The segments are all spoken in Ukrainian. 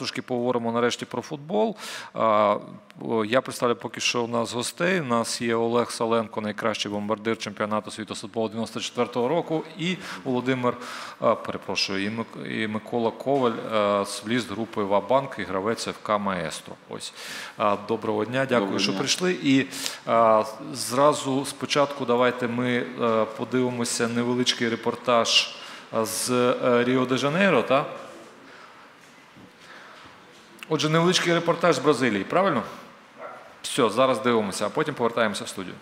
Трошки поговоримо нарешті про футбол. Я представлю поки що у нас гостей. У нас є Олег Саленко, найкращий бомбардир чемпіонату світу з футболу 94-го року, і Володимир, перепрошую, і Мик- Микола Коваль, а, соліст групи Вабанк і гравець ФК Маестро. Ось доброго дня, дякую, Доброго що дня. прийшли. І зразу спочатку давайте ми подивимося невеличкий репортаж з е, Ріо де Жанейро, так? Отже, невеличкий репортаж з Бразилії, правильно? Так. Все, зараз дивимося, а потім повертаємося в студію.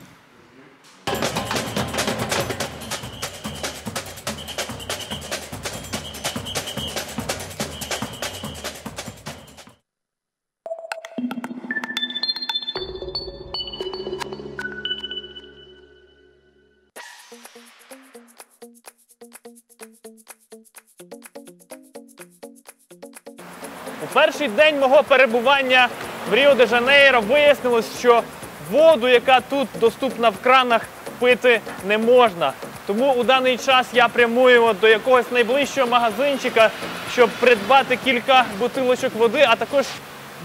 Перший день мого перебування в Ріо-де-Жанейро вияснилось, що воду, яка тут доступна в кранах, пити не можна. Тому у даний час я прямую до якогось найближчого магазинчика, щоб придбати кілька бутилочок води, а також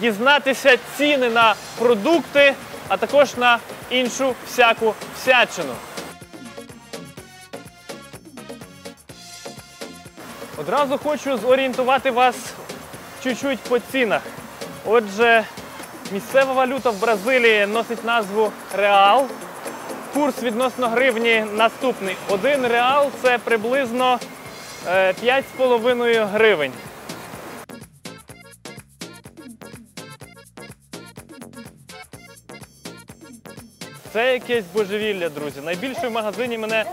дізнатися ціни на продукти, а також на іншу всяку всячину. Одразу хочу зорієнтувати вас чуть-чуть по цінах. Отже, місцева валюта в Бразилії носить назву реал. Курс відносно гривні наступний. Один реал це приблизно е, 5,5 гривень. Це якесь божевілля, друзі. Найбільше в магазині мене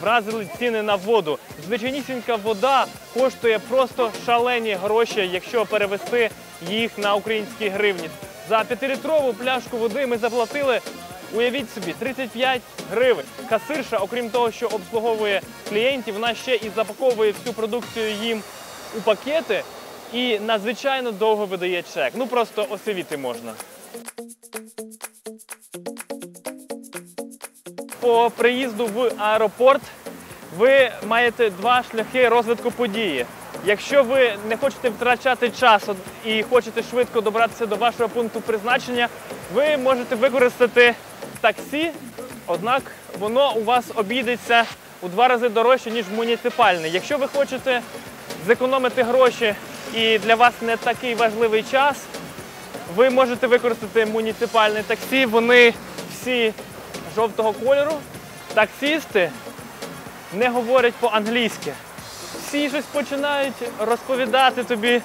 вразили ціни на воду. Звичайнісінька вода коштує просто шалені гроші, якщо перевести їх на українські гривні. За п'ятилітрову пляшку води ми заплатили, уявіть собі, 35 гривень. Касирша, окрім того, що обслуговує клієнтів, вона ще і запаковує всю продукцію їм у пакети і надзвичайно довго видає чек. Ну просто осивіти можна. По приїзду в аеропорт ви маєте два шляхи розвитку події. Якщо ви не хочете втрачати час і хочете швидко добратися до вашого пункту призначення, ви можете використати таксі, однак воно у вас обійдеться у два рази дорожче, ніж муніципальне. Якщо ви хочете зекономити гроші і для вас не такий важливий час, ви можете використати муніципальне таксі. Вони всі жовтого кольору. Таксісти не говорять по-англійськи. Всі щось починають розповідати тобі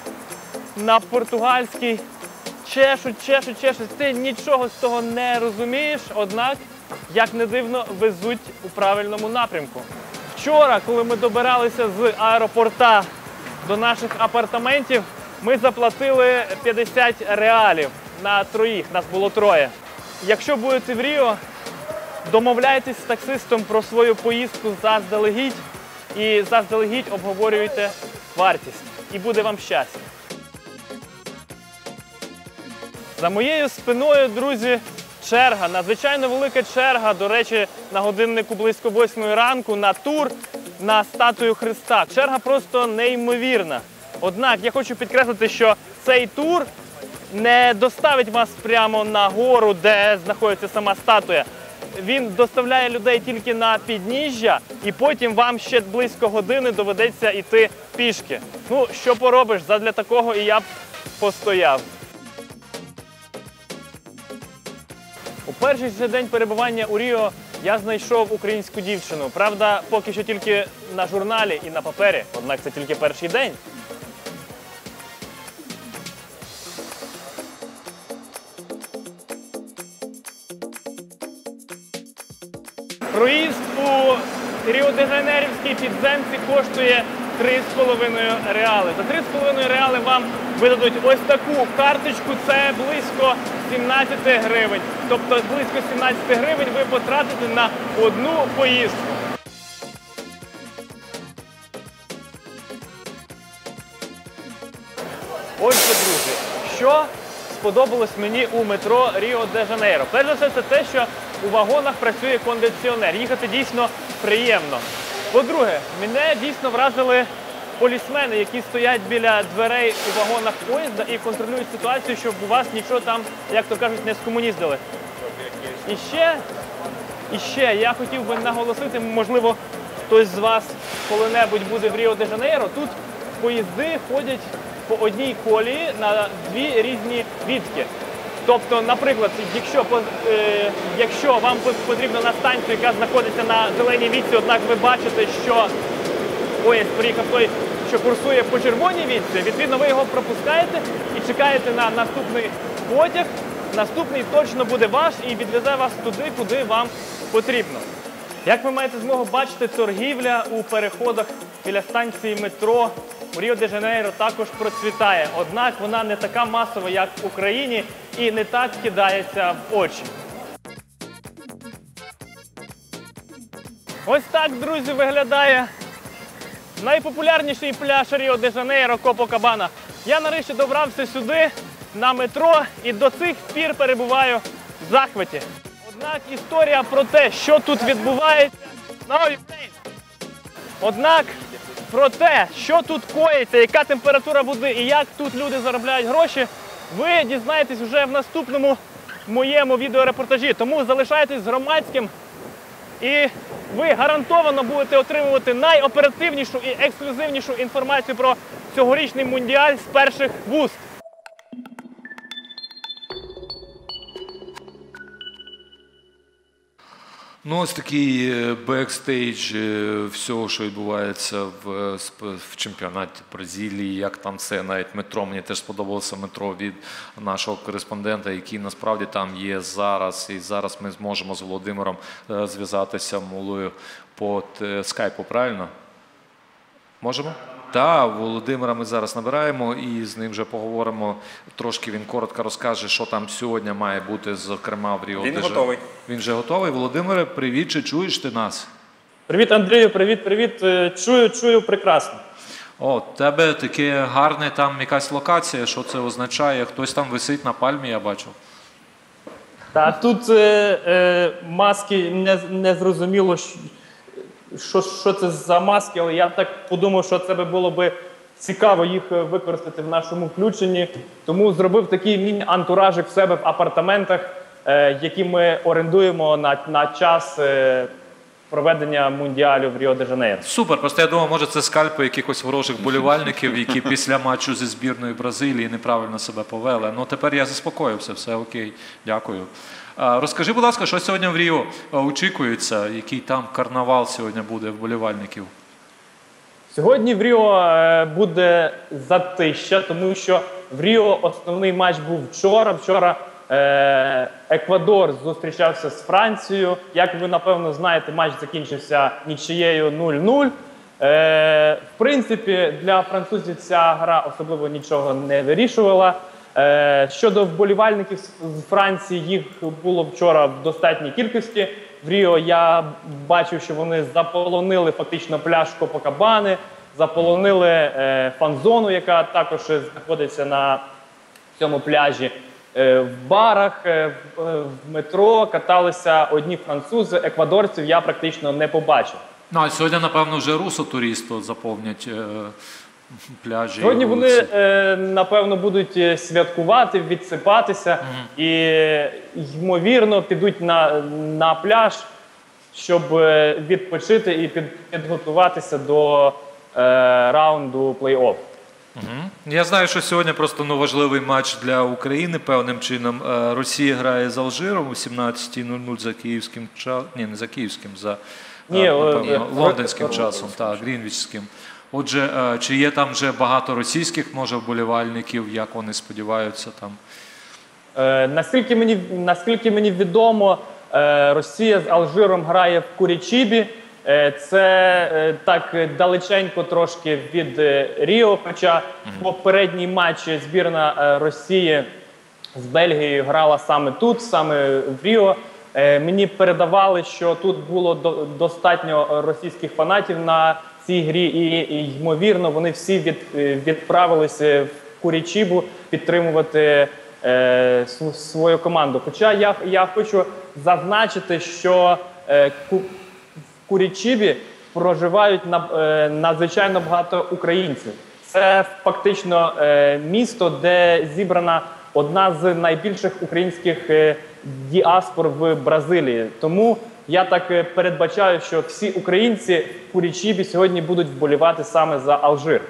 на португальській. Чешуть, чешуть, чешуть. Ти нічого з того не розумієш, однак, як не дивно, везуть у правильному напрямку. Вчора, коли ми добиралися з аеропорта до наших апартаментів, ми заплатили 50 реалів на троїх, нас було троє. Якщо будете в Ріо, домовляйтесь з таксистом про свою поїздку заздалегідь і заздалегідь обговорюйте вартість. І буде вам щастя. За моєю спиною, друзі, черга, надзвичайно велика черга. До речі, на годиннику близько 8 ранку на тур на статую Христа. Черга просто неймовірна. Однак я хочу підкреслити, що цей тур не доставить вас прямо на гору, де знаходиться сама статуя. Він доставляє людей тільки на підніжжя, і потім вам ще близько години доведеться йти пішки. Ну, що поробиш, задля такого і я б постояв. У перший же день перебування у Ріо я знайшов українську дівчину. Правда, поки що тільки на журналі і на папері, однак це тільки перший день. Проїзд у Ріо-де-Жанерівській підземці коштує 3,5 реали. За 3,5 реали вам видадуть ось таку карточку, це близько 17 гривень. Тобто близько 17 гривень ви потратите на одну поїздку. Отже, друзі, що сподобалось мені у метро Ріо де Жанейро? Перш за все, це те, що у вагонах працює кондиціонер. Їхати дійсно приємно. По-друге, мене дійсно вразили полісмени, які стоять біля дверей у вагонах поїзда і контролюють ситуацію, щоб у вас нічого там, як то кажуть, не скомуніздили. І ще, і ще я хотів би наголосити, можливо, хтось з вас коли-небудь буде в Ріо де Жанейро. Тут поїзди ходять по одній колії на дві різні відки. Тобто, наприклад, якщо, е, якщо вам по- потрібно на станцію, яка знаходиться на зеленій вітці, однак ви бачите, що поїзд приїхав той, що курсує по червоній вітці, відповідно, ви його пропускаєте і чекаєте на наступний потяг. Наступний точно буде ваш і відвезе вас туди, куди вам потрібно. Як ви маєте змогу бачити, торгівля у переходах біля станції метро у Ріо де Жанейро також процвітає. Однак вона не така масова, як в Україні, і не так кидається в очі. Ось так, друзі, виглядає найпопулярніший пляж Ріо де Жанейро Копокабана. Я нарешті добрався сюди на метро і до цих пір перебуваю в захваті. Однак історія про те, що тут відбувається, Однак про те, що тут коїться, яка температура води і як тут люди заробляють гроші, ви дізнаєтесь вже в наступному моєму відеорепортажі. Тому залишайтесь з громадським і ви гарантовано будете отримувати найоперативнішу і ексклюзивнішу інформацію про цьогорічний мундіаль з перших вуст. Ну, ось такий е, бекстейдж е, всього, що відбувається в, е, в чемпіонаті Бразилії, як там це навіть метро. Мені теж сподобалося метро від нашого кореспондента, який насправді там є зараз. І зараз ми зможемо з Володимиром зв'язатися мовою по скайпу, правильно? Можемо? Так, Володимира ми зараз набираємо і з ним вже поговоримо. Трошки він коротко розкаже, що там сьогодні має бути, зокрема в Ріо. Він готовий. Він вже готовий. Володимире, привіт, чи чуєш ти нас? Привіт, Андрію, привіт, привіт. Е, Чую, чую прекрасно. О, тебе таке гарне там якась локація. Що це означає? Хтось там висить на пальмі, я бачу. Та тут е, е, маски не, не зрозуміло, що, що, що це за маски, але я так подумав, що це би було би цікаво їх е, використати в нашому включенні. Тому зробив такий міні-антуражик в себе в апартаментах, е, які ми орендуємо на, на час е, проведення мундіалю в Ріо де Жанейро. Супер. Просто я думав, може це скальпи якихось ворожих болівальників, які після матчу зі збірною Бразилії неправильно себе повели. Ну тепер я заспокоївся, все окей. Дякую. Розкажи, будь ласка, що сьогодні в Ріо очікується, який там карнавал сьогодні буде вболівальників? Сьогодні в Ріо е, буде затища, тому що в Ріо основний матч був вчора. Вчора Еквадор зустрічався з Францією. Як ви напевно знаєте, матч закінчився нічиєю 0-0. Е, в принципі, для французів ця гра особливо нічого не вирішувала. Е, щодо вболівальників з з Франції, їх було вчора в достатній кількості. В Ріо я бачив, що вони заполонили фактично пляж Копакабани, заполонили е, фан-зону, яка також знаходиться на цьому пляжі. Е, в барах, е, в, е, метро каталися одні французи, еквадорців я практично не побачив. Ну, а сьогодні, напевно, вже русо-туристи заповнять пляжі. Сьогодні вони, вулиці. напевно, будуть святкувати, відсипатися і, ймовірно, підуть на, на пляж, щоб відпочити і під, підготуватися до е, раунду плей-офф. Я знаю, що сьогодні просто ну, важливий матч для України певним чином. Е, Росія грає з Алжиром о 17.00 за київським часом. Ні, не за київським, за Ні, е, е, напевно, е, лондонським е, часом, так, грінвічським. Отже, е, чи є там вже багато російських, може, вболівальників, як вони сподіваються там? Е, наскільки, мені, наскільки мені відомо, е, Росія з Алжиром грає в Курічібі. Е, це е, так далеченько трошки від е, Ріо. Хоча попередній матч збірна Росії з Бельгією грала саме тут, саме в Ріо. Мені передавали, що тут було до- достатньо російських фанатів на цій грі, і, і ймовірно, вони всі від, відправилися в Курічібу підтримувати е, свою команду. Хоча я, я хочу зазначити, що е, Курічібі проживають на, е, надзвичайно багато українців. Це фактично е, місто, де зібрана одна з найбільших українських е, діаспор в Бразилії. Тому я так передбачаю, що всі українці в Курічібі сьогодні будуть вболівати саме за Алжир.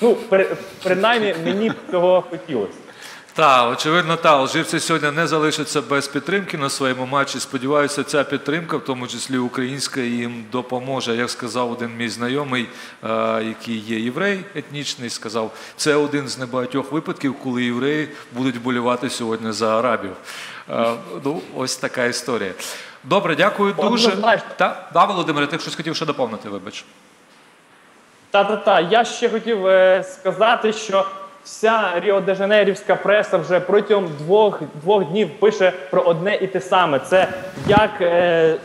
Ну, при- принаймні, мені б цього хотілося. Та, очевидно, та алжирці сьогодні не залишаться без підтримки на своєму матчі. Сподіваюся, ця підтримка, в тому числі українська, їм допоможе. Як сказав один мій знайомий, е, який є єврей етнічний, сказав, це один з небагатьох випадків, коли євреї будуть вболівати сьогодні за арабів. Е, Ну, ось така історія. Добре, дякую дуже. Та, да, Володимире, ти щось хотів ще доповнити, вибач. Та-та-та, я ще хотів е, сказати, що вся Ріо-де-Жанейрівська преса вже протягом двох, двох днів пише про одне і те саме. Це як е,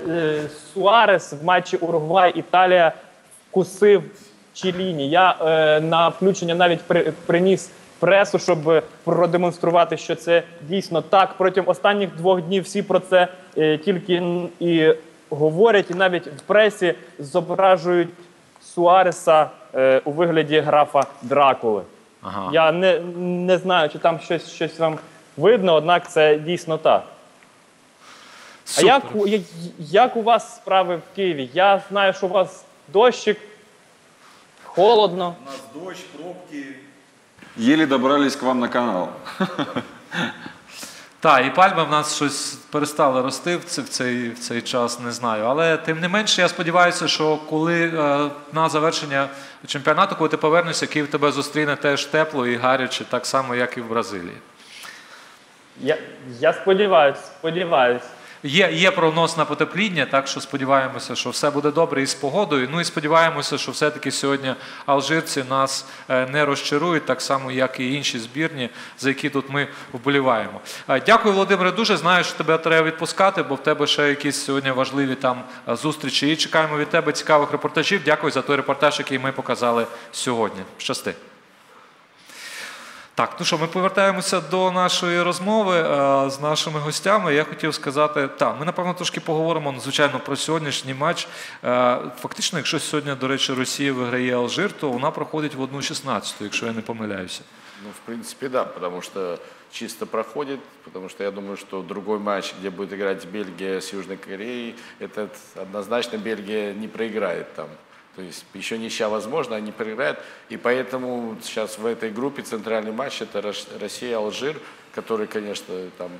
е, Суарес в матчі Уругвай-Італія вкусив Чіліні. Я е, на включення навіть при, приніс пресу, щоб продемонструвати, що це дійсно так. Протягом останніх двох днів всі про це е, тільки і говорять, і навіть в пресі зображують Суареса е, у вигляді графа Дракули. Ага. Я не, не знаю, чи там щось, щось вам видно, однак це дійсно так. А Супер. як, у- як, як у вас справи в Києві? Я знаю, що у вас дощик, холодно. У нас дощ, пробки. Еле добрались к вам на канал. Так, і пальми в нас щось перестали рости в цей, в цей, час, не знаю. Але тим не менше, я сподіваюся, що коли е, на завершення чемпіонату, коли ти повернешся, Київ тебе зустріне теж тепло і гаряче, так само, як і в Бразилії. Я, я сподіваюся, сподіваюся. Є, є прогноз на потепління, так що сподіваємося, що все буде добре із погодою. Ну і сподіваємося, що все-таки сьогодні алжирці нас е, не розчарують, так само, як і інші збірні, за які тут ми вболіваємо. Е, Дякую, Володимире, дуже. Знаю, що тебе треба відпускати, бо в тебе ще якісь сьогодні важливі там е, зустрічі. І чекаємо від тебе цікавих репортажів. Дякую за той репортаж, який ми показали сьогодні. Щасти. Так, ну що, ми повертаємося до нашої розмови е, з нашими гостями. Я хотів сказати, так, ми напевно трошки поговоримо, ну, звичайно, про сьогоднішній матч. Е, фактично, якщо сьогодні, до речі, Росія виграє Алжир, то вона проходить в 1-16, якщо я не помиляюся. Ну, в принципе, да, потому что чисто проходит, потому что я думаю, что другой матч, где будет играть Бельгия с Южной Кореей, этот однозначно Бельгия не проиграет там. То есть еще ничья возможно, они проиграют. И поэтому сейчас в этой группе центральный матч это Россия-Алжир, который, конечно, там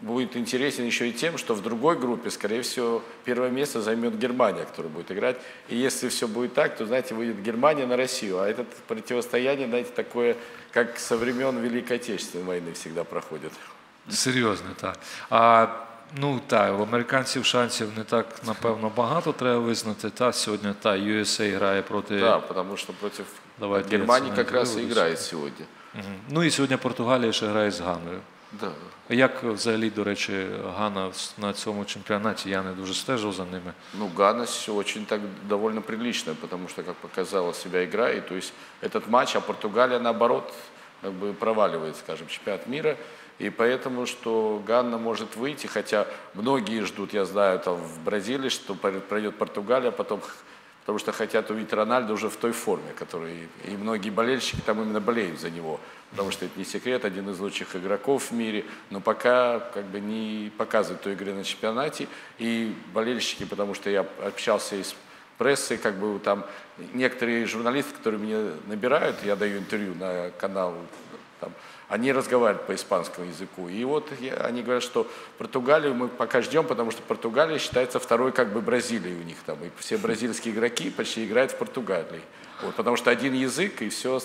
будет интересен еще и тем, что в другой группе, скорее всего, первое место займет Германия, которая будет играть. И если все будет так, то, знаете, выйдет Германия на Россию. А это противостояние, знаете, такое, как со времен Великой Отечественной войны всегда проходит. Серйозно, так. А, ну так, у американців шансів не так, напевно, багато треба визнати. Та сьогодні та USA грає проти. Да, потому что против Давайте Германии я как раз и цены играет сегодня. Мгм. Ну і сьогодні Португалія ще грає з Ганою. Да. Як взагалі, до речі, Гана на цьому чемпіонаті? Я не дуже стежив за ними. Ну, Гана всё очень так довольно прилично, потому что, как показала себя игра, и то есть этот матч, а Португалия, наоборот, как бы проваливает, скажем, чемпионат мира. И поэтому, что Ганна может выйти, хотя многие ждут, я знаю, там в Бразилии, что пр- пройдет Португалия, а потом потому что хотят увидеть Рональда уже в той форме, который и многие болельщики там именно болеют за него, потому что это не секрет, один из лучших игроков в мире, но пока как бы не показывает той игры на чемпионате, и болельщики, потому что я общался и с прессой, как бы там некоторые журналисты, которые меня набирают, я даю интервью на канал, там, они разговаривают по испанскому языку. И вот они говорят, что Португалию мы пока ждем, потому что Португалия считается второй как бы Бразилией у них там. И все бразильские игроки почти играют в Португалии. Вот, потому что один язык и все,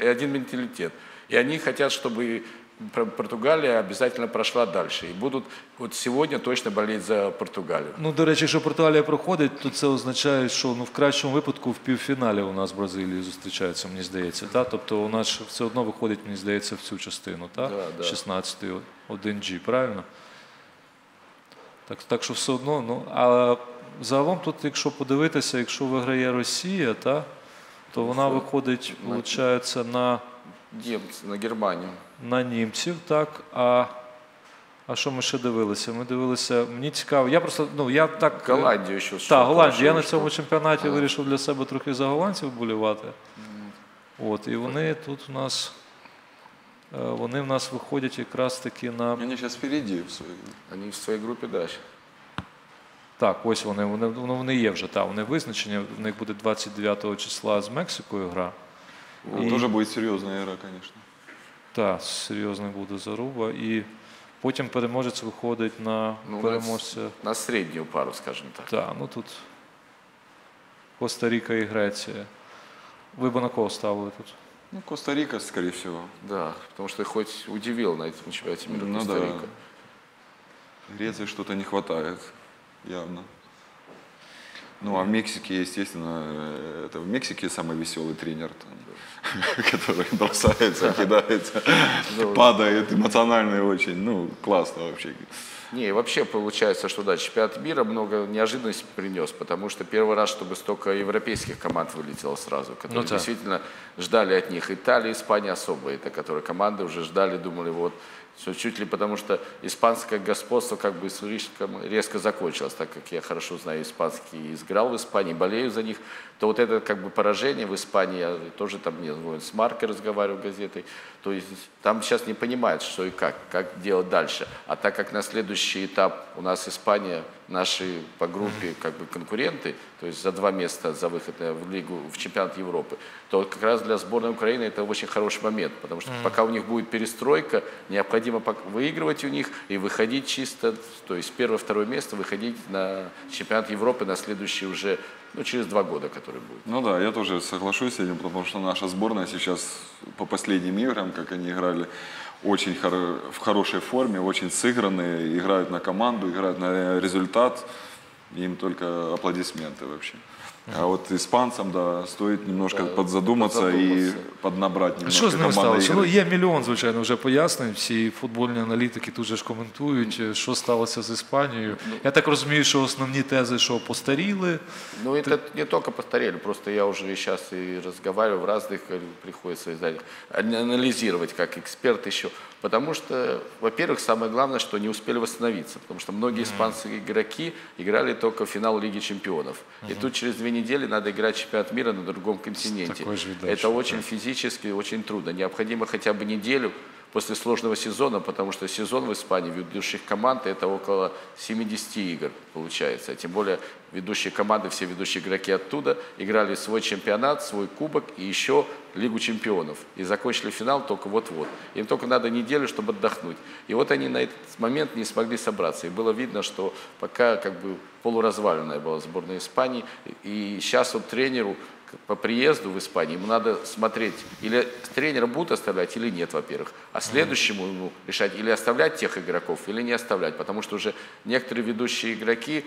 и один менталитет. И они хотят, чтобы Португалия обязательно прошла дальше. И будут вот сегодня точно болеть за Португалию. Ну, до речі, якщо Португалія проходить, то це означає, що ну, в кращому випадку в півфіналі у нас Бразилії зустрічаються, мені здається. Та? Тобто у нас все одно виходить, мені здається, в цю частину. Та? Да, да. 16-й 1G, правильно? Так, так що все одно. Ну, а загалом тут, якщо подивитися, якщо виграє Росія, та, то вона виходить, виходить, на, Немцы на Германию. на німців, так, а А що ми ще дивилися? Ми дивилися. Мені цікаво. Я просто ну я так Голландию еще. Так, Голландія. Я на цьому чемпіонаті вирішив для себе трохи за голландців болівати. От, і вони тут у нас. е, Вони в нас виходять якраз таки на. Они сейчас впереди в своей Они в своей группе дальше. Так, ось вони, вони, ну, вони є вже, так, вони визначені. В них буде 29 числа з Мексикою гра. Ну, И- Тоже будет серьезная игра, конечно. Так, серйозний буде заруба. І потім переможець виходить на Ну, переможця. На среднюю пару, скажем так. Так, ну тут Коста-Ріка і Греція. Ви б на кого ставили тут? Ну, Коста-Рика, скорее всего. Да, потому что хоть удивил на этом чемпионате мира Ну да. Коста-Рика. Греции что-то не хватает, явно. Ну, а в Мексике, естественно, э, это в Мексике самый веселый тренер, там, который бросается, кидается, падает, эмоциональный очень. Ну, классно вообще. Не, вообще получается, что да, чемпионат мира много неожиданностей принес, потому что первый раз, чтобы столько европейских команд вылетело сразу, которые Ну да. действительно ждали от них. Италия, Испания особо, это которые команды уже ждали, думали, вот, все чуть ли потому что испанское господство как бы слишком резко закончилось, так как я хорошо знаю испанский и играл в Испании, болею за них, то вот это как бы поражение в Испании, я тоже там не знаю, с Маркой разговаривал газетой, то есть там сейчас не понимают, что и как, как делать дальше. А так как на следующий этап. У нас Испания, наши по группе как бы конкуренты, то есть за два места за выход э, в лигу, в чемпионат Европы, то как раз для сборной Украины это очень хороший момент, потому что пока у них будет перестройка, необходимо выигрывать у них и выходить чисто, то есть первое-второе место, выходить на чемпионат Европы на следующий уже, ну, через два года, который будет. Ну да, я тоже соглашусь с этим, потому что наша сборная сейчас по последним играм, как они играли, очень хоро- в хорошей форме, очень сыгранные, играют на команду, играют на результат. Им только аплодисменты вообще. А вот испанцам, да, стоит немножко подзадуматься, и подзадуматься. поднабрать А немножко що з ними командной сталося? Ну, игры. є мільйон, звичайно, вже пояснень. Всі футбольні аналітики тут же ж коментують, е, що сталося з Іспанією. Я так розумію, що основні тези, що постаріли. Ну, это не только постарели, просто я уже сейчас и разговариваю в разных, э, приходится издать, анализировать как эксперт еще. Потому что, во-первых, самое главное, что не успели восстановиться, потому что многие испанские игроки играли только в финал Лиги Чемпионов. И тут через две недели надо играть чемпионат мира на другом континенте. такой же Это дальше, очень физически, очень трудно. Необходимо хотя бы неделю после сложного сезона, потому что сезон в Испании ведущих команд это около 70 игр получается. Тем более ведущие команды, все ведущие игроки оттуда играли свой чемпионат, свой кубок и еще Лигу чемпионов. И закончили финал только вот-вот. Им только надо неделю, чтобы отдохнуть. И вот они на этот момент не смогли собраться. И было видно, что пока как бы полуразваленная была сборная Испании. И сейчас вот тренеру по приезду в Испанию ему надо смотреть, или тренера будут оставлять, или нет, во-первых. А следующему ему решать, или оставлять тех игроков, или не оставлять. Потому что уже некоторые ведущие игроки,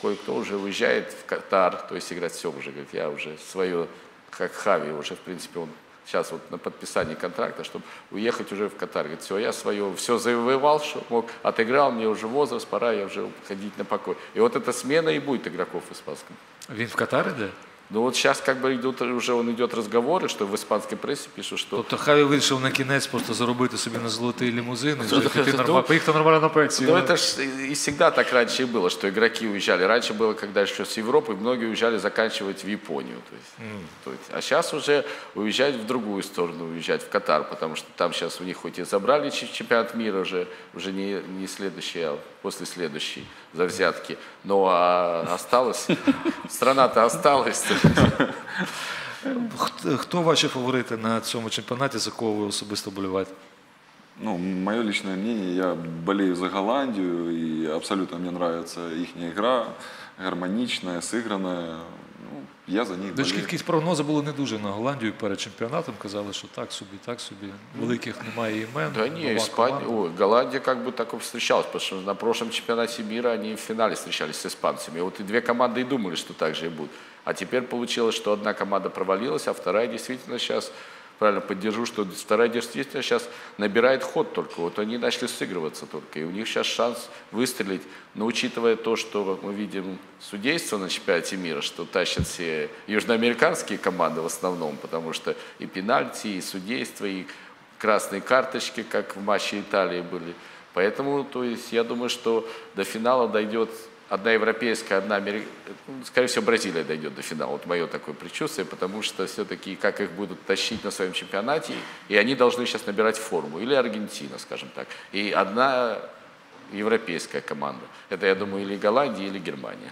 кое-кто уже уезжает в Катар, то есть играть все уже, говорит, я уже свое, как Хави, уже, в принципе, он сейчас вот на подписании контракта, чтобы уехать уже в Катар. Говорит, все, я свое, все завоевал, что мог, отыграл, мне уже возраст, пора, я уже ходить на покой. И вот эта смена и будет игроков в испанском. Він в Катар іде? Ну вот сейчас как бы идут, уже он идет разговоры, что в испанской прессе пишут, что Тобто Хаві вирішив на кінець просто заробити собі на золотий лімузин і вже піти нормально, поїхати нормально на пенсію. Ну, это ж и всегда так раньше и было, что игроки уезжали. Раньше было, когда еще с Европы, многие уезжали заканчивать в Японию. То есть, то есть, а сейчас уже уезжать в другую сторону, уезжать в Катар, потому что там сейчас у них хоть и забрали ч- чемпионат мира уже, уже не, не следующий, а после следующей за взятки, но а, осталось, страна-то осталась. Хто, хто ваші фаворити на цьому чемпіонаті, за кого ви особисто боліваєте? Ну, мое личное мнение, я болею за Голландию, и абсолютно мне нравится их игра, гармоничная, сыгранная. Ну, я за них Дочки болею. якісь прогнози були не дуже на Голландію перед чемпіонатом. Казали, що так собі, так собі. Великих немає імен. Да не, нова Испания, команда. ой, Голландия как бы так и встречалась, потому что на прошлом чемпионате мира они в финале встречались с испанцами. Вот и две команды и думали, что так же и будет. А теперь получилось, что одна команда провалилась, а вторая действительно сейчас, правильно поддержу, что вторая действительно сейчас набирает ход только. Вот они начали сыгрываться только. И у них сейчас шанс выстрелить. Но учитывая то, что мы видим судейство на чемпионате мира, что тащат все южноамериканские команды в основном, потому что и пенальти, и судейство, и красные карточки, как в матче Италии были, Поэтому, то есть, я думаю, что до финала дойдет одна европейская, одна американская, скорее всего, Бразилия дойдет до финала. Вот мое такое предчувствие, потому что все-таки как их будут тащить на своем чемпионате, и они должны сейчас набирать форму. Или Аргентина, скажем так. И одна европейская команда. Это, я думаю, или Голландия, или Германия.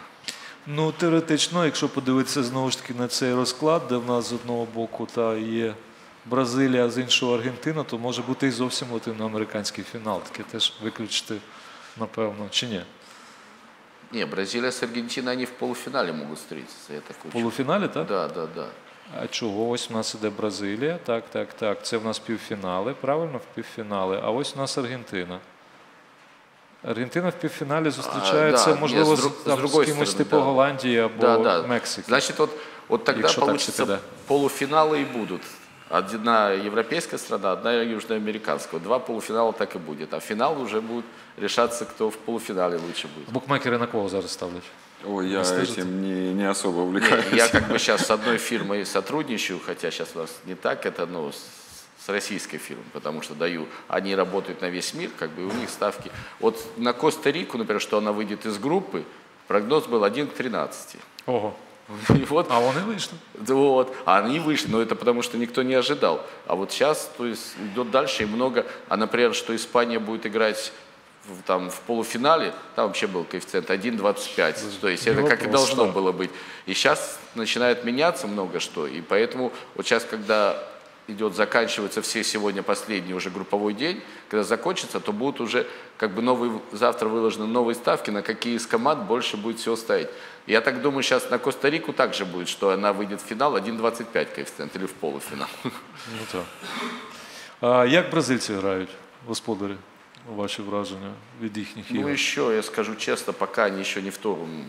Ну, теоретично, якщо подивитися знову ж таки на цей розклад, де в нас з одного боку та є Бразилія, а з іншого Аргентина, то може бути і зовсім латиноамериканський фінал. Таке теж виключити, напевно, чи ні? Не, Бразилия с Аргентиной, они в полуфинале могут встретиться, я так В полуфіналі, так? Да, да, да. А чого? Ось у нас іде Бразилія. Так, так, так. Це в нас півфінали. Правильно, в півфінали. А ось у нас Аргентина. Аргентина в півфіналі зустрічається, А, да, можливо, ні, з, з друг- з там, з другої кимось сторони, типу да. Голландії або Да, да. Мексики. Значит, вот, вот тогда Якщо так получится все піде. полуфиналы и будут. Одна европейская страна, одна южноамериканская. Два полуфинала так и будет. А финал уже будет решаться, кто в полуфинале лучше будет. Букмекери на кого зараз ставлять? Ой, я Слышите? этим не, не особо Не, увлекаюсь. Я как бы сейчас с одной фирмой сотрудничаю, хотя сейчас у нас не так, это ну, с с российской фирмой, потому что даю, они работают на весь мир, как бы и у них ставки. Вот на Коста-Рику, например, что она выйдет из группы, прогноз был 1 к 13. Ого. И вот А вони вийшли. Да Вот. А они вышли, но это потому что никто не ожидал. А вот сейчас, то есть, идет дальше и много. А, например, что Испания будет играть в, там, в полуфинале, там вообще был коэффициент 1,25. То есть Не это как и должно да. было быть. И сейчас начинает меняться много что. И поэтому вот сейчас, когда идет, заканчивается все сегодня последний уже групповой день, когда закончится, то будут уже как бы новые, завтра выложены новые ставки, на какие из команд больше будет всего ставить. Я так думаю, сейчас на Коста-Рику также будет, что она выйдет в финал 1,25 коэффициент или в полуфинал. Ну так. А як бразильці грають, господарі? Ваші враження від їхніх Ну ігор? еще, я скажу честно, пока они еще не в том,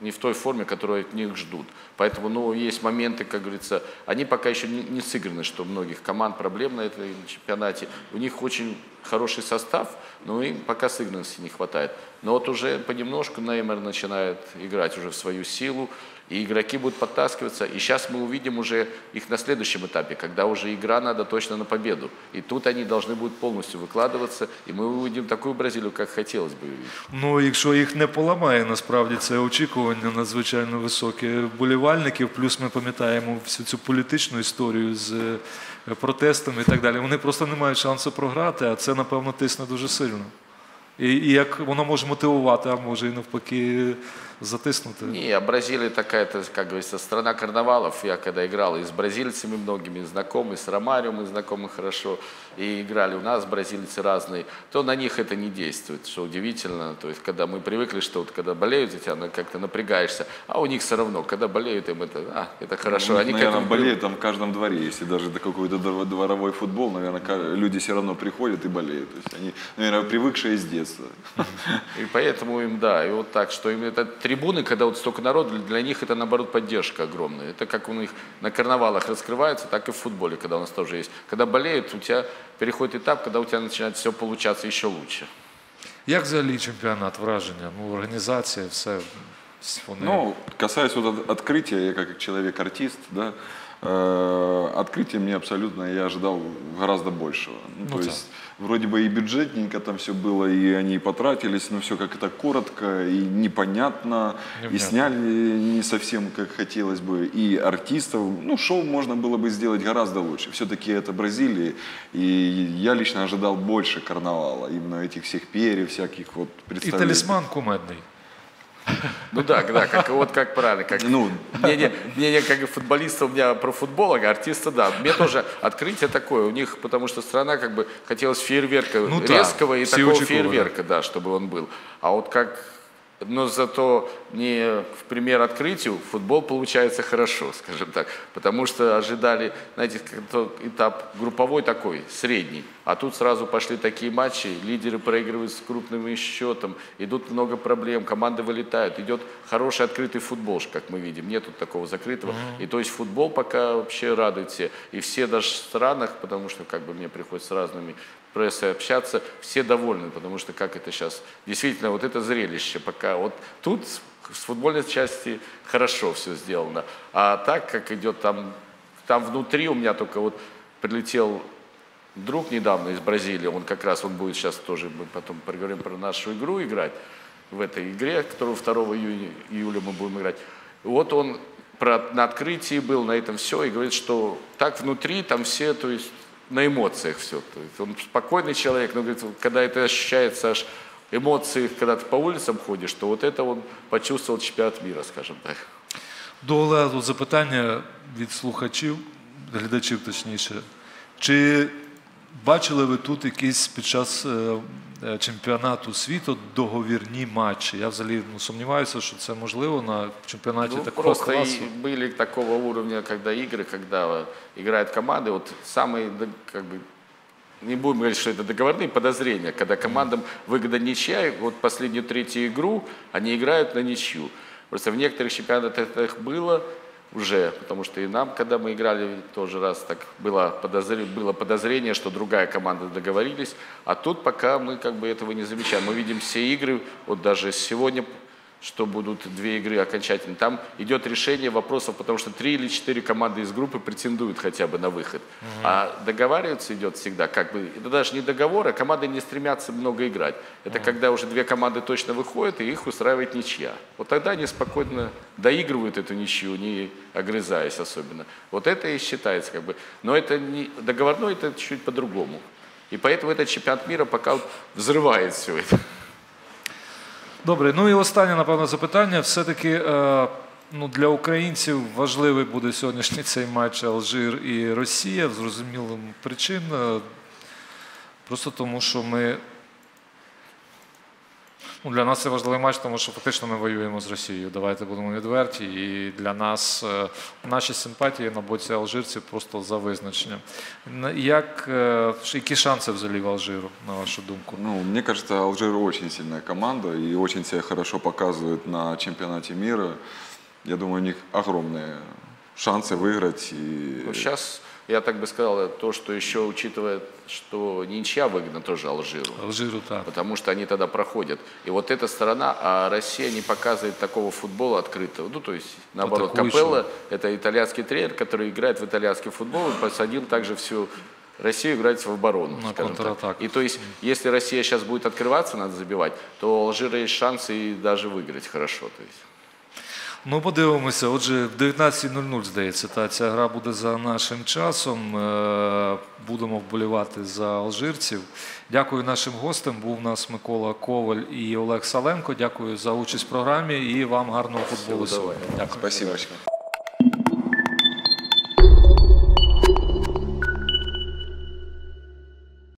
не в той форме, которую от них ждут. Поэтому, ну, есть моменты, как говорится, они пока еще не, не сыграны, что у многих команд проблем на этой чемпионате. У них очень хороший состав, но им пока сыгранности не хватает. Но вот уже понемножку Неймар начинает играть уже в свою силу, и игроки будут подтаскиваться. И сейчас мы увидим уже их на следующем этапе, когда уже игра надо точно на победу. И тут они должны будут полностью выкладываться, и мы увидим такую Бразилию, как хотелось бы увидеть. Ну, якщо їх не поламає, насправді це очікування надзвичайно високі болівальників. Плюс ми пам'ятаємо всю цю політичну історію з е, протестами і так далі. Вони просто не мають шансу програти, а це, напевно, тисне дуже сильно. І, і як воно може мотивувати, а може і навпаки Затиснути. Не, а Бразилия такая, то как говорится, страна карнавалов. Я когда играл и с бразильцами многими знакомы, с Ромарио мы знакомы хорошо, и играли у нас бразильцы разные, то на них это не действует, что удивительно. То есть, когда мы привыкли, что вот когда болеют за тебя, как-то напрягаешься, а у них все равно, когда болеют им это, а, это хорошо. Ну, Они наверное, болеют там в каждом дворе. Если даже до какой-то дво- дворовой футбол, наверное, люди все равно приходят и болеют. То есть они, наверное, привыкшие с детства. И поэтому им, да, и вот так, что им это трибуны, когда вот столько народу, для них это наоборот поддержка огромная. Это как у них на карнавалах раскрывается, так и в футболе, когда у нас тоже есть. Когда болеют, у тебя переходит этап, когда у тебя начинает все получаться еще лучше. Як взагалі чемпіонат, враження? Ну, організація, все. Ну, касаясь вот от- открытия, я как человек-артист, да, э, открытия мне абсолютно, я ожидал гораздо большего. Ну, Ну то да. есть, вроде бы и бюджетненько там все было, и они потратились, но все как-то коротко и непонятно, и Невнятно. сняли не совсем как хотелось бы, и артистов, ну, шоу можно было бы сделать гораздо лучше. Все-таки это Бразилия, и я лично ожидал больше карнавала, именно этих всех перьев, всяких вот І представлений. талісман кумедний. Ну да, да, как, вот как правильно, как Ну, мнение, мнение как и футболиста у меня про футболога, артиста, да. Мне тоже открытие такое у них, потому что страна как бы хотелось фейерверка Ну да, резкого и все такого фейерверка, да, чтобы он был. А вот как но зато не в пример открытию футбол получается хорошо, скажем так. Потому что ожидали, знаете, этап групповой такой, средний. А тут сразу пошли такие матчи, лидеры проигрывают с крупным счетом, идут много проблем, команды вылетают, идет хороший открытый футбол, как мы видим, нет тут такого закрытого. И то есть футбол пока вообще радует все. И все даже в странах, потому что как бы мне приходится с разными прессой общаться, все довольны, потому что как это сейчас, действительно, вот это зрелище пока, вот тут с футбольной части хорошо все сделано, а так, как идет там, там внутри у меня только вот прилетел друг недавно из Бразилии, он как раз, он будет сейчас тоже, мы потом поговорим про нашу игру играть, в этой игре, которую 2 июня, июля мы будем играть. Вот он про, на открытии был, на этом все, и говорит, что так внутри там все, то есть на эмоциях все. То есть он спокойный человек, но говорит, когда это ощущается аж эмоции, когда ты по улицам ходишь, то вот это он почувствовал чемпионат мира, скажем так. До Олега тут запитання від слухачів, глядачів точніше. Чи бачили ви тут якісь під час е, е, чемпіонату світу договірні матчі? Я взагалі ну, сумніваюся, що це можливо на чемпіонаті Ну, такого просто класу. и были такого уровня, когда игры, когда э, играют команды, вот самые, д- как бы, не будем говорить, что это договорные подозрения, когда командам выгода ничья, и вот последнюю третью игру они играют на ничью. Просто в некоторых чемпионатах это было уже, потому что и нам, когда мы играли, тоже раз так было подозрение, было подозрение, что другая команда договорились, а тут пока мы как бы этого не замечаем. Мы видим все игры, вот даже сегодня что будут две игры окончательно. Там идет решение вопросов, потому что три или четыре команды из группы претендуют хотя бы на выход. А договариваться идет всегда, как бы, это даже не договор, а команды не стремятся много играть. Это когда уже две команды точно выходят, и их устраивает ничья. Вот тогда они спокойно доигрывают эту ничью, не огрызаясь особенно. Вот это и считается как бы. Но это не, договорной это чуть по-другому. И поэтому этот чемпионат мира пока взрывает все это. Добре, ну і останнє, напевно, запитання. Все-таки е, ну, для українців важливий буде сьогоднішній цей матч Алжир і Росія зрозумілим причин. Е, Просто тому, що ми. Ну, для нас це важливий матч, тому що фактично ми воюємо з Росією. Давайте будемо відверті. І для нас е, наші симпатії на боці алжирців просто за визначенням. На- Як, е, які шанси взагалі в Алжиру, на вашу думку? Ну, мне кажется, Алжир очень сильная команда и очень себя хорошо показывает на чемпионате мира. Я думаю, у них огромные шансы выиграть. И... Ну, сейчас, я так бы сказал, то, что еще учитывая, что ничья выгодна тоже Алжиру. Алжиру так. Потому что они тогда проходят. И вот эта сторона, а Россия не показывает такого футбола открытого. Ну, то есть, наоборот. Капелло – это итальянский тренер, который играет в итальянский футбол и посадил также всю Россию играть в оборону. На контратаку. И то есть, если Россия сейчас будет открываться, надо забивать, то у Алжира есть шансы и даже выиграть хорошо. То есть. Ну, подивимося. Отже, в 19.00, здається, та ця гра буде за нашим часом. Е, Будемо вболівати за алжирців. Дякую нашим гостям. Був у нас Микола Коваль і Олег Саленко. Дякую за участь в програмі і вам гарного футболу. Дякую. Спасибо.